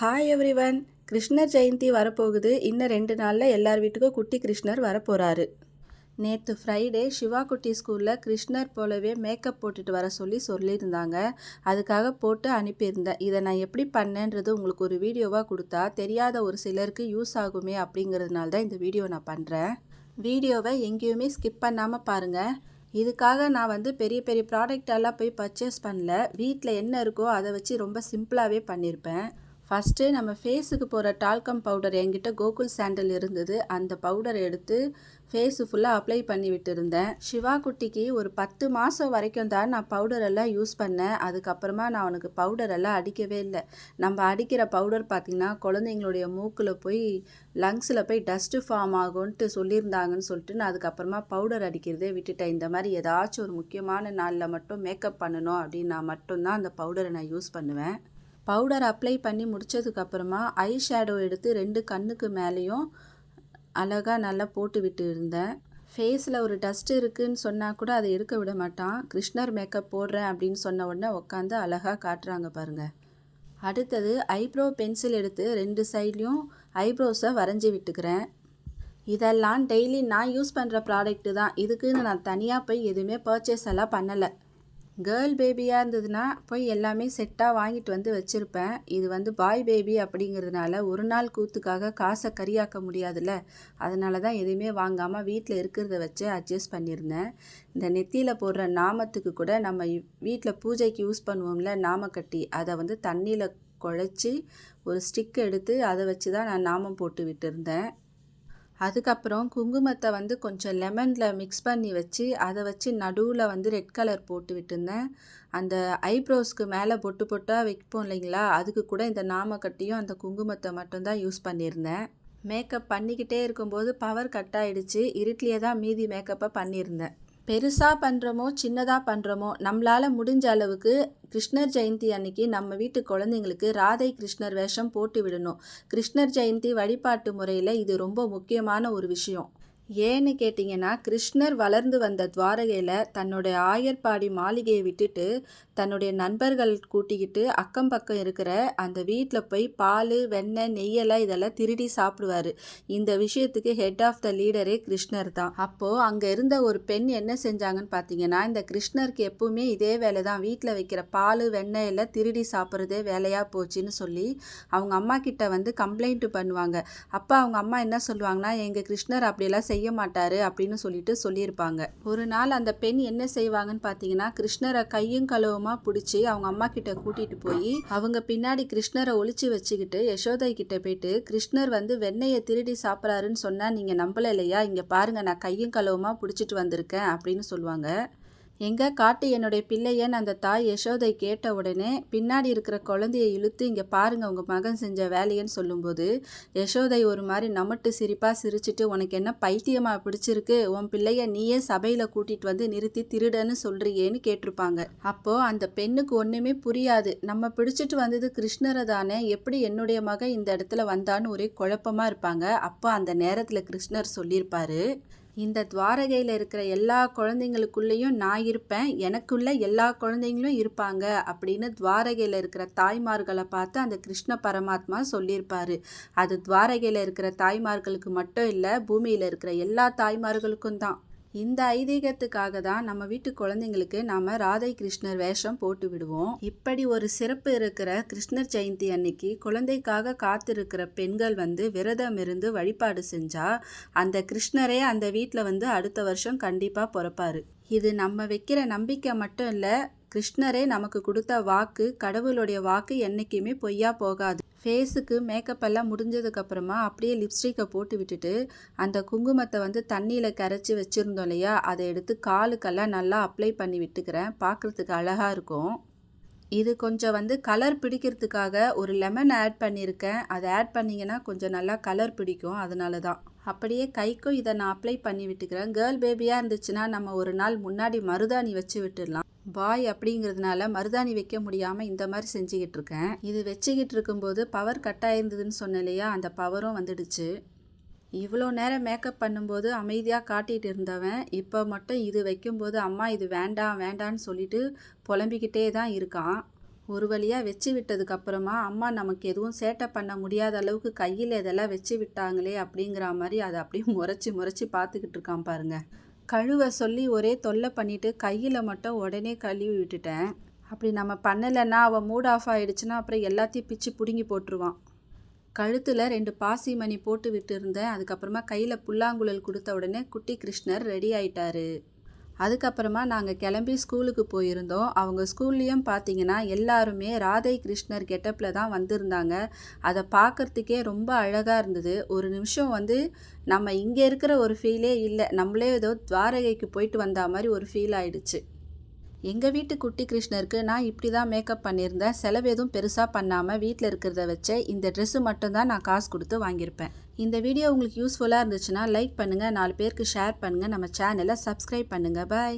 Hi every one கிருஷ்ணர் ஜெயந்தி வரப்போகுது. இன்னும் ரெண்டு நாளில் எல்லார் வீட்டுக்கும் குட்டி கிருஷ்ணர் வரப்போகிறாரு நேற்று ஃப்ரைடே சிவா குட்டி ஸ்கூலில் கிருஷ்ணர் போலவே மேக்கப் போட்டுட்டு வர சொல்லி சொல்லியிருந்தாங்க. அதுக்காக போட்டு அனுப்பியிருந்தேன். இதை நான் எப்படி பண்ணேன்றது உங்களுக்கு ஒரு வீடியோவாக கொடுத்தா தெரியாத ஒரு சிலருக்கு யூஸ் ஆகுமே அப்படிங்கிறதுனால தான் இந்த வீடியோ நான் பண்ணுறேன் வீடியோவை எங்கேயுமே ஸ்கிப் பண்ணாமல் பாருங்கள் இதுக்காக நான் வந்து பெரிய பெரிய ப்ராடக்ட் எல்லாம் போய் பர்ச்சேஸ் பண்ணல. வீட்டில் என்ன இருக்கோ அதை வச்சு ரொம்ப சிம்பிளாகவே பண்ணியிருப்பேன். ஃபஸ்ட்டு நம்ம ஃபேஸுக்கு போகிற டால்கம் பவுடர் என்கிட்ட கோகுல் சாண்டல் இருந்தது. அந்த பவுடர் எடுத்து ஃபேஸு ஃபுல்லாக அப்ளை பண்ணி விட்டுருந்தேன். சிவா குட்டிக்கு ஒரு பத்து மாதம் வரைக்கும் தான் நான் பவுடர் எல்லாம் யூஸ் பண்ணேன். அதுக்கப்புறமா நான் அவனுக்கு பவுடர் எல்லாம் அடிக்கவே இல்லை. நம்ம அடிக்கிற பவுடர் பார்த்திங்கன்னா குழந்தைங்களுடைய மூக்கில் போய் லங்ஸில் போய் டஸ்ட்டு ஃபார்ம் ஆகும்ன்ட்டு சொல்லியிருந்தாங்கன்னு சொல்லிட்டு நான் அதுக்கப்புறமா பவுடர் அடிக்கிறதே விட்டுட்டேன். இந்த மாதிரி ஏதாச்சும் ஒரு முக்கியமான நாளில் மட்டும் மேக்கப் பண்ணணும் அப்படின்னா மட்டும்தான் அந்த பவுடரை நான் யூஸ் பண்ணுவேன். பவுடர் அப்ளை பண்ணி முடித்ததுக்கப்புறமா ஐ ஷேடோ எடுத்து ரெண்டு கண்ணுக்கு மேலேயும் அழகாக நல்லா போட்டு விட்டு இருந்தேன் ஃபேஸில் ஒரு டஸ்ட் இருக்குதுன்னு சொன்னால் கூட அதை எடுக்க விட மாட்டான். கிருஷ்ணர் மேக்கப் போடுறேன் அப்படின்னு சொன்ன உடனே உட்காந்து அழகாக காட்டுறாங்க பாருங்கள் அடுத்தது ஐப்ரோ பென்சில் எடுத்து ரெண்டு சைட்லேயும் ஐப்ரோஸை வரைஞ்சி விட்டுக்கிறேன். இதெல்லாம் டெய்லி நான் யூஸ் பண்ணுற ப்ராடக்ட்டு தான். இதுக்குன்னு நான் தனியாக போய் எதுவுமே பர்ச்சேஸ் எல்லாம் பண்ணலை. கேர்ள் பேபியாக இருந்ததுன்னா போய் எல்லாமே செட்டாக வாங்கிட்டு வந்து வச்சுருப்பேன். இது வந்து பாய் பேபி அப்படிங்கிறதுனால ஒரு நாள் கூத்துக்காக காசை கரியாக்க முடியாதுல்ல. அதனால தான் எதுவுமே வாங்காமல் வீட்டில் இருக்கிறத வச்சு அட்ஜஸ்ட் பண்ணியிருந்தேன். இந்த நெத்தியில் போடுற நாமத்துக்கு கூட நம்ம வீட்டில் பூஜைக்கு யூஸ் பண்ணுவோம்ல நாமக்கட்டி அதை வந்து தண்ணியில் குழச்சி ஒரு ஸ்டிக் எடுத்து அதை வச்சு தான் நான் நாமம் போட்டு விட்டுருந்தேன். அதுக்கப்புறம் குங்குமத்தை வந்து கொஞ்சம் லெமனில் மிக்ஸ் பண்ணி வச்சு அதை வச்சு நடுவில் வந்து ரெட் கலர் போட்டு விட்டுருந்தேன். அந்த ஐப்ரோஸ்க்கு மேலே பொட்டு பொட்டாக வைப்போம் இல்லைங்களா? அதுக்கு கூட இந்த நாமக்கட்டியும் அந்த குங்குமத்தை மட்டும்தான் யூஸ் பண்ணியிருந்தேன். மேக்கப் பண்ணிக்கிட்டே இருக்கும்போது பவர் கட் ஆகிடுச்சு இருட்டிலே தான் மீதி மேக்கப்பை பண்ணியிருந்தேன். பெருசாக பண்ணுறோமோ சின்னதாக பண்ணுறோமோ நம்மளால் முடிஞ்ச அளவுக்கு கிருஷ்ணர் ஜெயந்தி அன்னைக்கு நம்ம வீட்டு குழந்தைங்களுக்கு ராதை கிருஷ்ணர் வேஷம் போட்டு விடணும். கிருஷ்ணர் ஜெயந்தி வழிபாட்டு முறையில் இது ரொம்ப முக்கியமான ஒரு விஷயம். ஏன்னு கேட்டிங்கன்னா கிருஷ்ணர் வளர்ந்து வந்த துவாரகையில் தன்னுடைய ஆயர்பாடி மாளிகையை விட்டுட்டு தன்னுடைய நண்பர்கள் கூட்டிக்கிட்டு அக்கம் பக்கம் இருக்கிற அந்த வீட்டில் போய் பால் வெண்ணெய் நெய்யெல்லாம் இதெல்லாம் திருடி சாப்பிடுவார். இந்த விஷயத்துக்கு ஹெட் ஆஃப் த லீடரே கிருஷ்ணர் தான். அப்போது அங்கே இருந்த ஒரு பெண் என்ன செஞ்சாங்கன்னு பார்த்தீங்கன்னா இந்த கிருஷ்ணருக்கு எப்பவுமே இதே வேலை தான். வீட்டில் வைக்கிற பால் வெண்ணெய் எல்லாம் திருடி சாப்பிட்றதே வேலையாக போச்சுன்னு சொல்லி அவங்க அம்மா கிட்ட வந்து கம்ப்ளைண்ட்டு பண்ணுவாங்க. அப்போ அவங்க அம்மா என்ன சொல்லுவாங்கன்னா எங்கள் கிருஷ்ணர் அப்படியெல்லாம் செய்ய செய்ய மாட்டார் அப்படின்னு சொல்லிட்டு சொல்லியிருப்பாங்க. ஒரு நாள் அந்த பெண் என்ன செய்வாங்கன்னு பார்த்தீங்கன்னா கிருஷ்ணரை கையும் கழுவமா பிடிச்சி அவங்க அம்மா கிட்ட கூட்டிட்டு போய் அவங்க பின்னாடி கிருஷ்ணரை ஒழிச்சு வச்சுக்கிட்டு யசோதை கிட்ட போயிட்டு கிருஷ்ணர் வந்து வெண்ணெயை திருடி சாப்பிட்றாருன்னு சொன்னால் நீங்கள் நம்பல இல்லையா? இங்கே பாருங்க நான் கையும் கழுவமா பிடிச்சிட்டு வந்திருக்கேன் அப்படின்னு சொல்லுவாங்க. எங்கே காட்டு என்னுடைய பிள்ளையன்னு அந்த தாய் யசோதை கேட்ட உடனே பின்னாடி இருக்கிற குழந்தையை இழுத்து இங்கே பாருங்க உங்கள் மகன் செஞ்ச வேலையன்னு சொல்லும்போது யசோதை ஒரு மாதிரி நமட்டு சிரிப்பாக சிரிச்சிட்டு உனக்கு என்ன பைத்தியமாக பிடிச்சிருக்கு? உன் பிள்ளைய நீயே சபையில் கூட்டிகிட்டு வந்து நிறுத்தி திருடன்னு சொல்கிறியேன்னு கேட்டிருப்பாங்க. அப்போது அந்த பெண்ணுக்கு ஒன்றுமே புரியாது. நம்ம பிடிச்சிட்டு வந்தது கிருஷ்ணரை தானே எப்படி என்னுடைய மகன் இந்த இடத்துல வந்தான்னு ஒரே குழப்பமாக இருப்பாங்க. அப்போ அந்த நேரத்தில் கிருஷ்ணர் சொல்லியிருப்பாரு இந்த துவாரகையில் இருக்கிற எல்லா குழந்தைங்களுக்குள்ளேயும் நான் இருப்பேன். எனக்குள்ள எல்லா குழந்தைங்களும் இருப்பாங்க அப்படின்னு துவாரகையில் இருக்கிற தாய்மார்களை பார்த்து அந்த கிருஷ்ண பரமாத்மா சொல்லியிருப்பாரு. அது துவாரகையில் இருக்கிற தாய்மார்களுக்கு மட்டும் இல்லை பூமியில் இருக்கிற எல்லா தாய்மார்களுக்கும் தான். இந்த ஐதீகத்துக்காக தான் நம்ம வீட்டு குழந்தைங்களுக்கு நாம ராதை கிருஷ்ணர் வேஷம் போட்டு விடுவோம். இப்படி ஒரு சிறப்பு இருக்கிற கிருஷ்ணர் ஜெயந்தி அன்னைக்கு குழந்தைக்காக காத்திருக்கிற பெண்கள் வந்து விரதம் இருந்து வழிபாடு செஞ்சா அந்த கிருஷ்ணரே அந்த வீட்டில் வந்து அடுத்த வருஷம் கண்டிப்பாக பிறப்பாரு. இது நம்ம வைக்கிற நம்பிக்கை மட்டும் இல்லை கிருஷ்ணரே நமக்கு கொடுத்த வாக்கு கடவுளுடைய வாக்கு என்றைக்குமே பொய்யா போகாது. ஃபேஸுக்கு மேக்கப் எல்லாம் முடிஞ்சதுக்கப்புறமா அப்படியே லிப்ஸ்டிக்கை போட்டு விட்டுட்டு அந்த குங்குமத்தை வந்து தண்ணியில் கரைச்சி வச்சுருந்தோம் இல்லையா? அதை எடுத்து காலுக்கெல்லாம் நல்லா அப்ளை பண்ணி விட்டுக்கிறேன். பார்க்குறதுக்கு அழகாக இருக்கும். இது கொஞ்சம் வந்து கலர் பிடிக்கிறதுக்காக ஒரு லெமன் ஆட் பண்ணியிருக்கேன். அதை ஆட் பண்ணிங்கன்னா கொஞ்சம் நல்லா கலர் பிடிக்கும். அதனால தான் அப்படியே கைக்கும் இதை நான் அப்ளை பண்ணி விட்டுக்கிறேன். கேர்ள் பேபியாக இருந்துச்சுன்னா நம்ம ஒரு நாள் முன்னாடி மருதாணி வச்சு விட்டுடலாம். பாய் அப்படிங்கிறதுனால மருதாணி வைக்க முடியாமல் இந்த மாதிரி செஞ்சுக்கிட்டு இருக்கேன். இது வச்சுக்கிட்டு இருக்கும்போது பவர் கட் ஆயிருந்ததுன்னு சொன்னேன் இல்லையா அந்த பவரும் வந்துடுச்சு. இவ்வளோ நேரம் மேக்கப் பண்ணும்போது அமைதியாக காட்டிகிட்டு இருந்தவன் இப்போ மட்டும் இது வைக்கும்போது அம்மா இது வேண்டாம் வேண்டான்னு சொல்லிட்டு புலம்பிக்கிட்டே தான் இருக்கான். ஒரு வழியாக வச்சு விட்டதுக்கப்புறமா அம்மா நமக்கு எதுவும் சேட்டை பண்ண முடியாத அளவுக்கு கையில் இதெல்லாம் வச்சு விட்டாங்களே அப்படிங்கிற மாதிரி அதை அப்படியே முறைச்சி முறைச்சி பார்த்துக்கிட்டு இருக்கான் பாருங்கள் கழுவ சொல்லி ஒரே தொல்லை பண்ணிவிட்டு கையில் மட்டும் உடனே கழுவி விட்டுட்டேன். அப்படி நம்ம பண்ணலைன்னா அவன் மூட் ஆஃப் ஆகிடுச்சுன்னா அப்புறம் எல்லாத்தையும் பிச்சு பிடுங்கி போட்டுருவான். கழுத்தில் ரெண்டு பாசி மணி போட்டு விட்டு இருந்தேன் அதுக்கப்புறமா கையில் புல்லாங்குழல் கொடுத்த உடனே குட்டி கிருஷ்ணர் ரெடி ஆயிட்டாரு. அதுக்கப்புறமா நாங்கள் கிளம்பி ஸ்கூலுக்கு போயிருந்தோம். அவங்க ஸ்கூல்லேயும் பார்த்தீங்கன்னா எல்லாருமே ராதை கிருஷ்ணர் கெட்டப்பில் தான் வந்திருந்தாங்க. அதை பார்க்கறதுக்கே ரொம்ப அழகாக இருந்தது. ஒரு நிமிஷம் வந்து நம்ம இங்கே இருக்கிற ஒரு ஃபீலே இல்லை. நம்மளே ஏதோ துவாரகைக்கு போயிட்டு வந்த மாதிரி ஒரு ஃபீல் ஆயிடுச்சு. எங்கள் வீட்டு குட்டி கிருஷ்ணருக்கு நான் இப்படி தான் மேக்கப் பண்ணியிருந்தேன். செலவு எதுவும் பெருசாக பண்ணாமல் வீட்டில் இருக்கிறத வச்சே இந்த ட்ரெஸ்ஸு மட்டும்தான் நான் காசு கொடுத்து வாங்கியிருப்பேன். இந்த வீடியோ உங்களுக்கு யூஸ்ஃபுல்லாக இருந்துச்சுன்னா லைக் பண்ணுங்கள் நாலு பேருக்கு ஷேர் பண்ணுங்கள் நம்ம சேனலை சப்ஸ்கிரைப் பண்ணுங்கள் பாய்